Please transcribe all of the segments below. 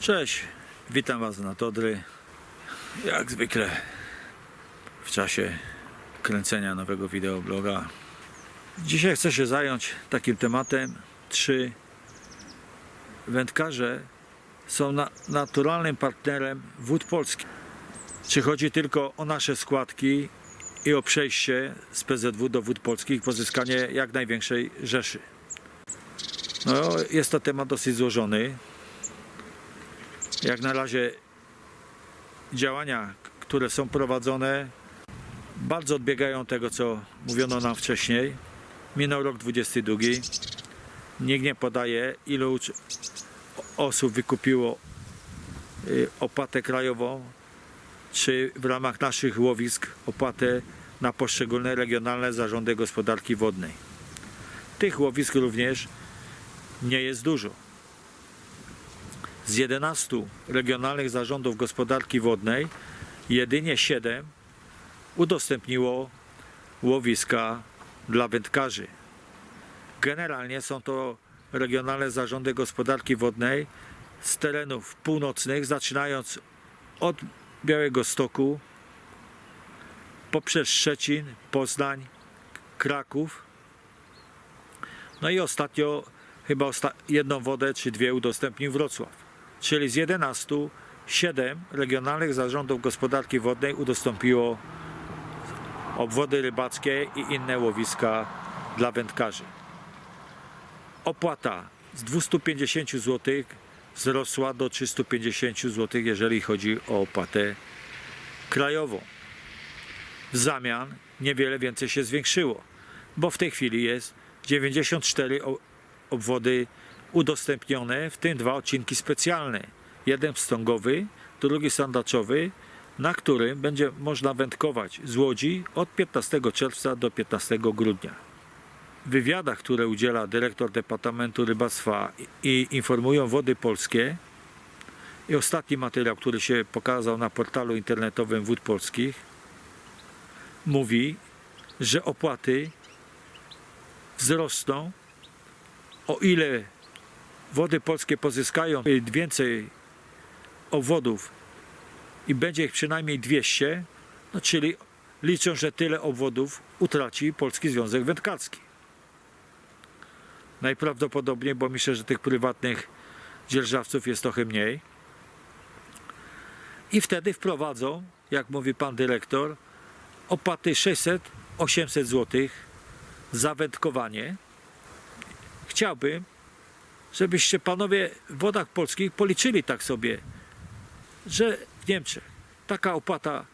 Cześć, witam Was na Todry. Jak zwykle w czasie kręcenia nowego wideobloga. Dzisiaj chcę się zająć takim tematem. Czy wędkarze są na, naturalnym partnerem wód polskich? Czy chodzi tylko o nasze składki i o przejście z PZW do wód polskich, pozyskanie jak największej rzeszy? No, jest to temat dosyć złożony. Jak na razie działania, które są prowadzone, bardzo odbiegają tego, co mówiono nam wcześniej. Minął rok 22. Nikt nie podaje, ilu osób wykupiło y, opłatę krajową, czy w ramach naszych łowisk opłatę na poszczególne regionalne zarządy gospodarki wodnej. Tych łowisk również nie jest dużo z 11 regionalnych zarządów gospodarki wodnej jedynie 7 udostępniło łowiska dla wędkarzy. Generalnie są to regionalne zarządy gospodarki wodnej z terenów północnych, zaczynając od Białego Stoku, poprzez Szczecin, Poznań, Kraków. No i ostatnio chyba osta- jedną wodę czy dwie udostępnił Wrocław czyli z 11 7 regionalnych zarządów gospodarki wodnej udostępniło obwody rybackie i inne łowiska dla wędkarzy. Opłata z 250 zł wzrosła do 350 zł, jeżeli chodzi o opłatę krajową. W zamian niewiele więcej się zwiększyło, bo w tej chwili jest 94 o- obwody udostępnione, w tym dwa odcinki specjalne. Jeden wstągowy, drugi sandaczowy, na którym będzie można wędkować z Łodzi od 15 czerwca do 15 grudnia. W wywiadach, które udziela dyrektor Departamentu Rybactwa i- informują Wody Polskie i ostatni materiał, który się pokazał na portalu internetowym Wód Polskich, mówi, że opłaty wzrosną o ile wody polskie pozyskają więcej obwodów i będzie ich przynajmniej 200, no czyli liczą, że tyle obwodów utraci Polski Związek Wędkarski. Najprawdopodobniej, bo myślę, że tych prywatnych dzierżawców jest trochę mniej. I wtedy wprowadzą, jak mówi pan dyrektor, opłaty 600-800 zł za wędkowanie. Chciałbym, żebyście panowie w wodach polskich policzyli tak sobie, że w Niemczech taka opłata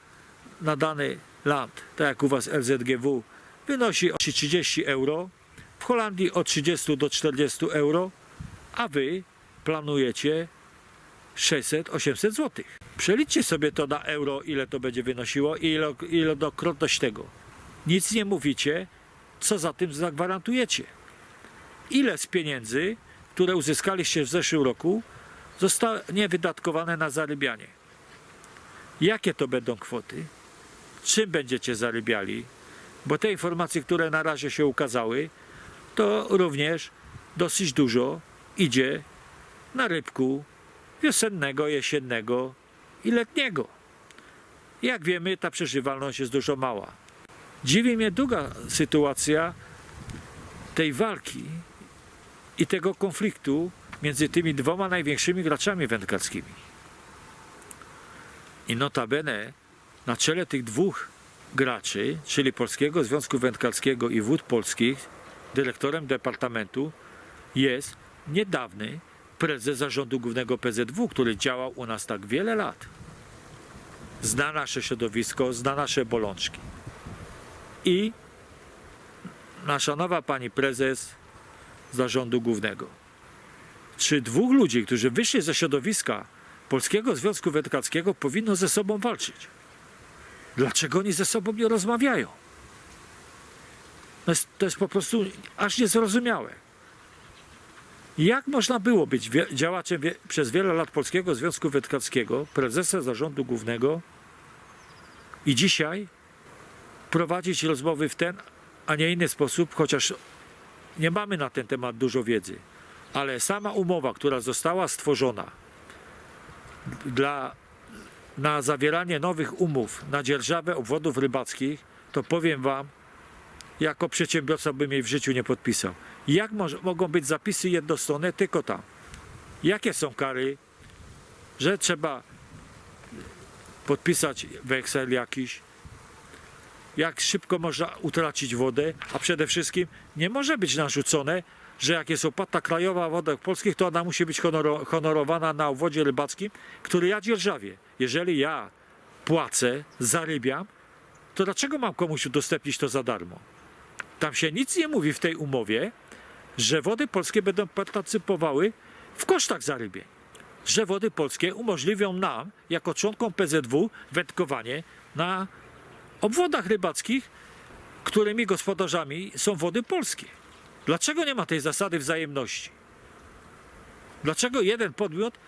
na dany land, tak jak u was LZGW, wynosi o 30 euro, w Holandii od 30 do 40 euro, a wy planujecie 600-800 zł. Przeliczcie sobie to na euro, ile to będzie wynosiło i ilo- ilokrotność tego. Nic nie mówicie, co za tym zagwarantujecie ile z pieniędzy, które uzyskaliście w zeszłym roku, zostanie wydatkowane na zarybianie. Jakie to będą kwoty? Czym będziecie zarybiali? Bo te informacje, które na razie się ukazały, to również dosyć dużo idzie na rybku wiosennego, jesiennego i letniego. Jak wiemy, ta przeżywalność jest dużo mała. Dziwi mnie druga sytuacja tej walki i tego konfliktu między tymi dwoma największymi graczami wędkarskimi. I notabene na czele tych dwóch graczy, czyli Polskiego Związku Wędkarskiego i Wód Polskich, dyrektorem departamentu jest niedawny prezes zarządu głównego PZW, który działał u nas tak wiele lat. Zna nasze środowisko, zna nasze bolączki. I nasza nowa pani prezes zarządu głównego. Czy dwóch ludzi, którzy wyszli ze środowiska Polskiego Związku Wędkarskiego, powinno ze sobą walczyć? Dlaczego oni ze sobą nie rozmawiają? To jest, to jest po prostu aż niezrozumiałe. Jak można było być działaczem przez wiele lat Polskiego Związku Wędkarskiego, prezesem zarządu głównego i dzisiaj prowadzić rozmowy w ten, a nie inny sposób, chociaż nie mamy na ten temat dużo wiedzy, ale sama umowa, która została stworzona dla, na zawieranie nowych umów na dzierżawę obwodów rybackich, to powiem Wam, jako przedsiębiorca bym jej w życiu nie podpisał. Jak mogą być zapisy jednostronne tylko tam? Jakie są kary, że trzeba podpisać weksel jakiś? Jak szybko można utracić wodę? A przede wszystkim nie może być narzucone, że jak jest opłata krajowa w wodach polskich, to ona musi być honoro, honorowana na obwodzie rybackim, który ja dzierżawię. Jeżeli ja płacę, zarybiam, to dlaczego mam komuś udostępnić to za darmo? Tam się nic nie mówi w tej umowie, że wody polskie będą partycypowały w kosztach zarybień. Że wody polskie umożliwią nam, jako członkom PZW, wędkowanie na obwodach rybackich, którymi gospodarzami są wody polskie. Dlaczego nie ma tej zasady wzajemności? Dlaczego jeden podmiot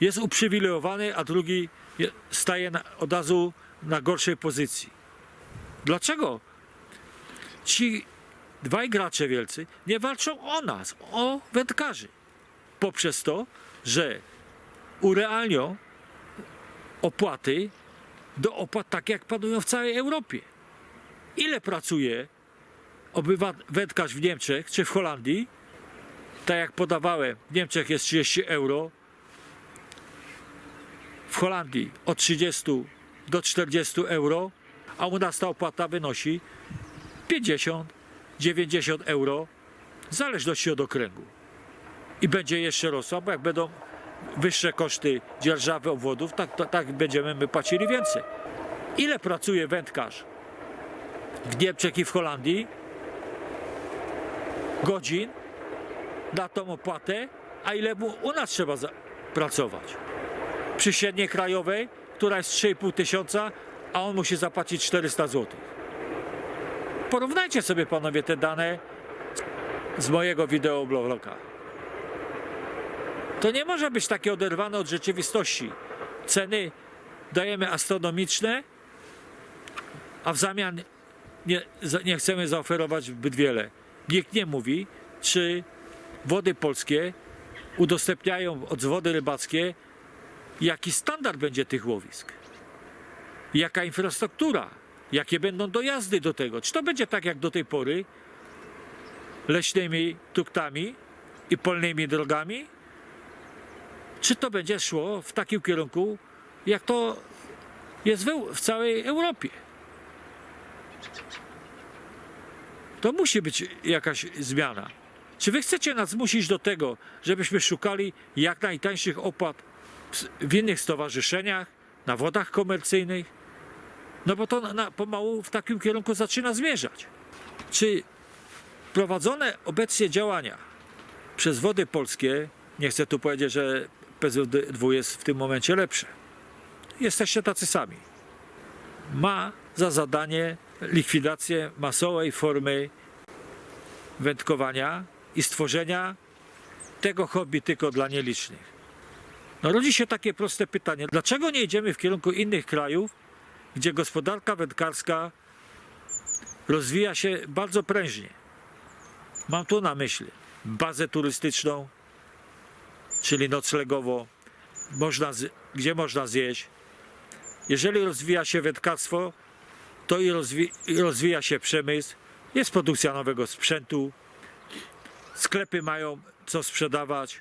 jest uprzywilejowany, a drugi je- staje na, od razu na gorszej pozycji? Dlaczego ci dwaj gracze wielcy nie walczą o nas, o wędkarzy? Poprzez to, że urealnią opłaty do opłat tak, jak panują w całej Europie. Ile pracuje obywa wędkarz w Niemczech czy w Holandii? Tak jak podawałem, w Niemczech jest 30 euro, w Holandii od 30 do 40 euro, a u nas ta opłata wynosi 50, 90 euro, w zależności od okręgu. I będzie jeszcze rosła, bo jak będą wyższe koszty dzierżawy obwodów, tak, tak, tak będziemy my płacili więcej. Ile pracuje wędkarz w Niemczech i w Holandii? Godzin na tą opłatę, a ile mu u nas trzeba pracować? Przy średniej krajowej, która jest 3,5 tysiąca, a on musi zapłacić 400 zł. Porównajcie sobie panowie te dane z mojego wideobloga. To nie może być takie oderwane od rzeczywistości. Ceny dajemy astronomiczne, a w zamian nie, nie chcemy zaoferować zbyt wiele. Nikt nie mówi, czy wody polskie udostępniają od wody rybackie, jaki standard będzie tych łowisk, jaka infrastruktura, jakie będą dojazdy do tego. Czy to będzie tak jak do tej pory, leśnymi tuktami i polnymi drogami, czy to będzie szło w takim kierunku, jak to jest w, w całej Europie. To musi być jakaś zmiana. Czy wy chcecie nas zmusić do tego, żebyśmy szukali jak najtańszych opłat w- w innych stowarzyszeniach, na wodach komercyjnych? No bo to na, na, pomału w takim kierunku zaczyna zmierzać. Czy prowadzone obecnie działania przez wody polskie, nie chcę tu powiedzieć, że PZW jest w tym momencie lepsze. Jesteście tacy sami. Ma za zadanie likwidację masowej formy wędkowania i stworzenia tego hobby tylko dla nielicznych. No rodzi się takie proste pytanie, dlaczego nie idziemy w kierunku innych krajów, gdzie gospodarka wędkarska rozwija się bardzo prężnie. Mam tu na myśli bazę turystyczną, czyli noclegowo, można gdzie można zjeść. Jeżeli rozwija się wędkarstwo, to i, rozwi, i rozwija się przemysł, jest produkcja nowego sprzętu, sklepy mają co sprzedawać,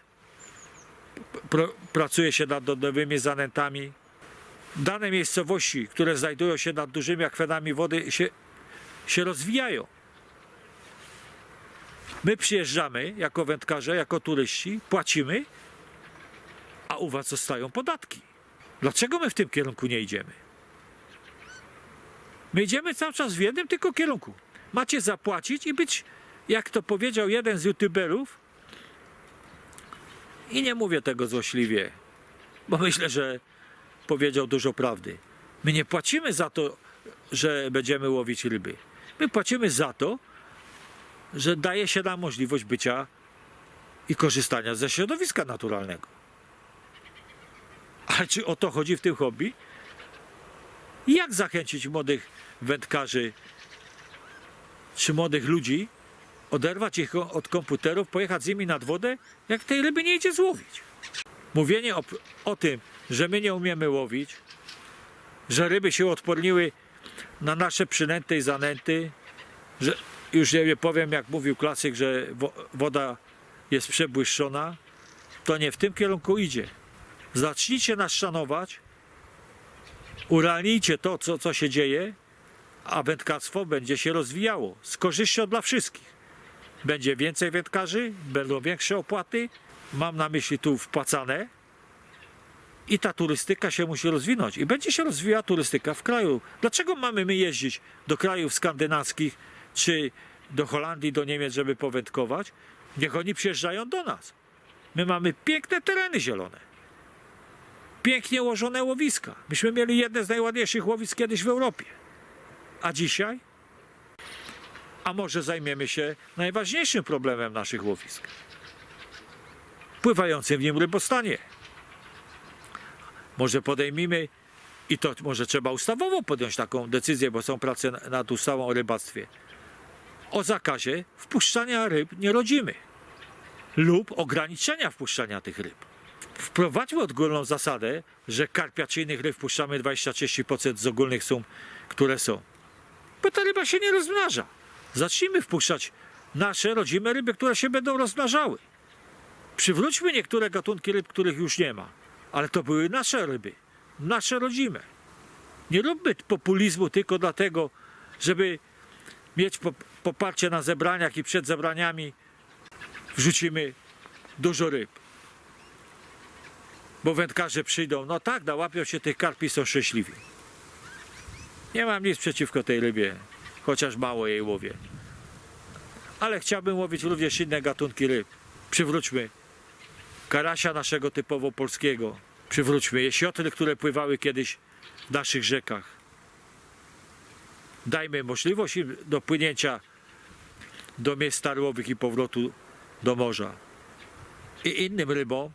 pracuje się nad nowymi zanętami. Dane miejscowości, które znajdują się nad dużymi akwenami wody, się, się rozwijają. My przyjeżdżamy jako wędkarze, jako turyści, płacimy, a u was zostają podatki. Dlaczego my w tym kierunku nie idziemy? My idziemy cały czas w jednym tylko kierunku. Macie zapłacić i być, jak to powiedział jeden z youtuberów, i nie mówię tego złośliwie, bo myślę, że powiedział dużo prawdy. My nie płacimy za to, że będziemy łowić ryby. My płacimy za to, że daje się nam możliwość bycia i korzystania ze środowiska naturalnego. Ale czy o to chodzi w tym hobby? Jak zachęcić młodych wędkarzy czy młodych ludzi, oderwać ich od komputerów, pojechać z nimi nad wodę, jak tej ryby nie idzie złowić? Mówienie o, o tym, że my nie umiemy łowić, że ryby się odporniły na nasze przynęty i zanęty, że już nie powiem, jak mówił klasyk, że wo, woda jest przebłyszczona, to nie w tym kierunku idzie. Zacznijcie nas szanować, urealnijcie to, co, co się dzieje, a wędkarstwo będzie się rozwijało z korzyścią dla wszystkich. Będzie więcej wędkarzy, będą większe opłaty, mam na myśli tu wpłacane, i ta turystyka się musi rozwinąć. I będzie się rozwijała turystyka w kraju. Dlaczego mamy my jeździć do krajów skandynawskich, czy do Holandii, do Niemiec, żeby powędkować? Niech oni przyjeżdżają do nas. My mamy piękne tereny zielone. Pięknie ułożone łowiska. Myśmy mieli jedne z najładniejszych łowisk kiedyś w Europie. A dzisiaj? A może zajmiemy się najważniejszym problemem naszych łowisk? Pływającym w nim rybostanie. Może podejmijmy i to może trzeba ustawowo podjąć taką decyzję, bo są prace na- nad ustawą o rybactwie. O zakazie wpuszczania ryb nierodzimych lub ograniczenia wpuszczania tych ryb. Wprowadźmy ogólną zasadę, że karpiacyjnych ryb wpuszczamy 20-30% z ogólnych sum, które są. Bo ta ryba się nie rozmnaża. Zacznijmy wpuszczać nasze rodzime ryby, które się będą rozmnażały. Przywróćmy niektóre gatunki ryb, których już nie ma. Ale to były nasze ryby, nasze rodzime. Nie róbmy populizmu tylko dlatego, żeby mieć po- poparcie na zebraniach i przed zebraniami wrzucimy dużo ryb. Bo wędkarze przyjdą, no tak, nałapią się tych karpi, są szczęśliwi. Nie mam nic przeciwko tej rybie, chociaż mało jej łowię. Ale chciałbym łowić również inne gatunki ryb. Przywróćmy karasia naszego typowo polskiego. Przywróćmy jesiotry, które pływały kiedyś w naszych rzekach. Dajmy możliwość im dopłynięcia do miejsc tarłowych i powrotu do morza. I innym rybom,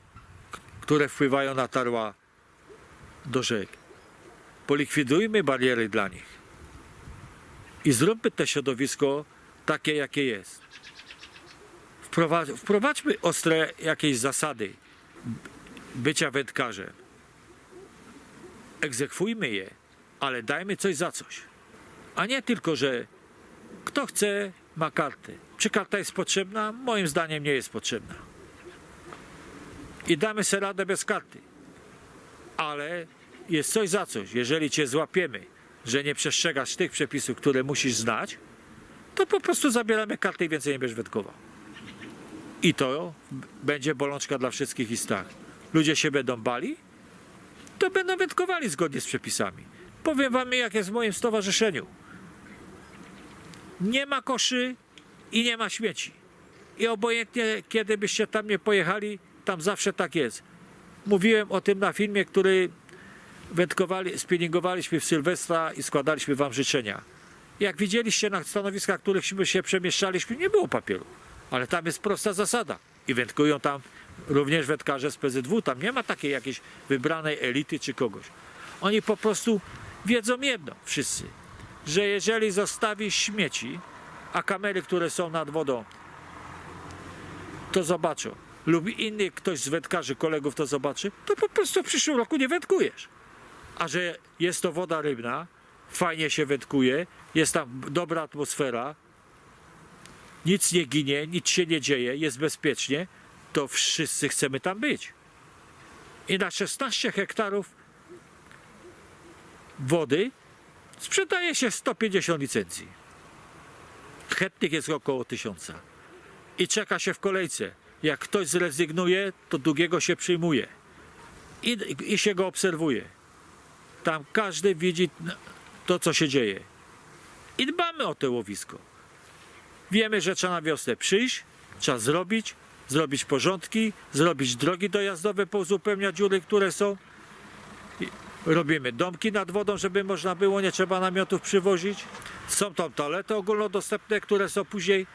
które wpływają na tarła do rzek. Polikwidujmy bariery dla nich. I zróbmy to środowisko takie, jakie jest wprowadź, wprowadźmy ostre jakieś zasady bycia wędkarzem. Egzekwujmy je, ale dajmy coś za coś. A nie tylko, że kto chce, ma kartę. Czy karta jest potrzebna? Moim zdaniem nie jest potrzebna. I damy sobie radę bez karty. Ale jest coś za coś. Jeżeli cię złapiemy, że nie przestrzegasz tych przepisów, które musisz znać, to po prostu zabieramy kartę i więcej nie będziesz wędkował. I to będzie bolączka dla wszystkich i tak. Ludzie się będą bali, to będą wędkowali zgodnie z przepisami. Powiem wam, jak jest w moim stowarzyszeniu. Nie ma koszy i nie ma śmieci. I obojętnie, kiedy byście tam nie pojechali, tam zawsze tak jest. Mówiłem o tym na filmie, który wędkowali, spinningowaliśmy w Sylwestra i składaliśmy wam życzenia. Jak widzieliście na stanowiskach, którychśmy się przemieszczaliśmy, nie było papieru. Ale tam jest prosta zasada. I wędkują tam również wędkarze z PZW. Tam nie ma takiej jakiejś wybranej elity czy kogoś. Oni po prostu wiedzą jedno, wszyscy, że jeżeli zostawi śmieci, a kamery, które są nad wodą, to zobaczą, lub inny ktoś z wędkarzy, kolegów to zobaczy, to po prostu w przyszłym roku nie wędkujesz. A że jest to woda rybna, fajnie się wędkuje, jest tam dobra atmosfera, nic nie ginie, nic się nie dzieje, jest bezpiecznie, to wszyscy chcemy tam być. I na 16 hektarów wody sprzedaje się 150 licencji. Chętnych jest około 1000. I czeka się w kolejce. Jak ktoś zrezygnuje, to drugiego się przyjmuje. I, I się go obserwuje. Tam każdy widzi to, co się dzieje. I dbamy o to łowisko. Wiemy, że trzeba na wiosnę przyjść, trzeba zrobić, zrobić porządki, zrobić drogi dojazdowe, pouzupełniać dziury, które są. Robimy domki nad wodą, żeby można było, nie trzeba namiotów przywozić. Są tam toalety ogólnodostępne, które są później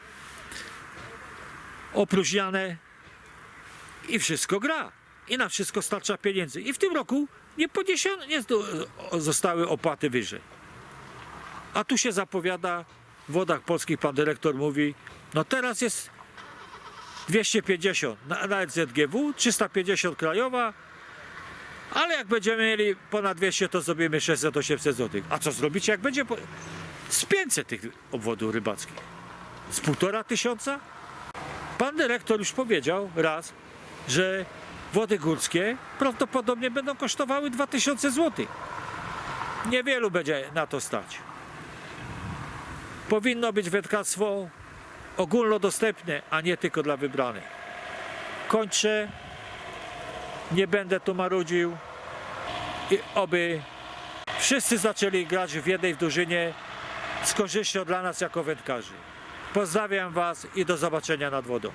opróżniane i wszystko gra. I na wszystko starcza pieniędzy. I w tym roku nie podniesiono, nie zostały opłaty wyżej. A tu się zapowiada w wodach polskich, pan dyrektor mówi, no teraz jest 250 na, na ZGW, 350 krajowa, ale jak będziemy mieli ponad 200, to zrobimy 600-800 zł. A co zrobicie, jak będzie po... z 500 tych obwodów rybackich? Z półtora tysiąca? Pan dyrektor już powiedział raz, że wody górskie prawdopodobnie będą kosztowały 2000 zł. Niewielu będzie na to stać. Powinno być wędkarstwo ogólnodostępne, a nie tylko dla wybranych. Kończę. Nie będę tu marudził. I oby wszyscy zaczęli grać w jednej drużynie z korzyścią dla nas jako wędkarzy. Pozdrawiam Was i do zobaczenia nad wodą.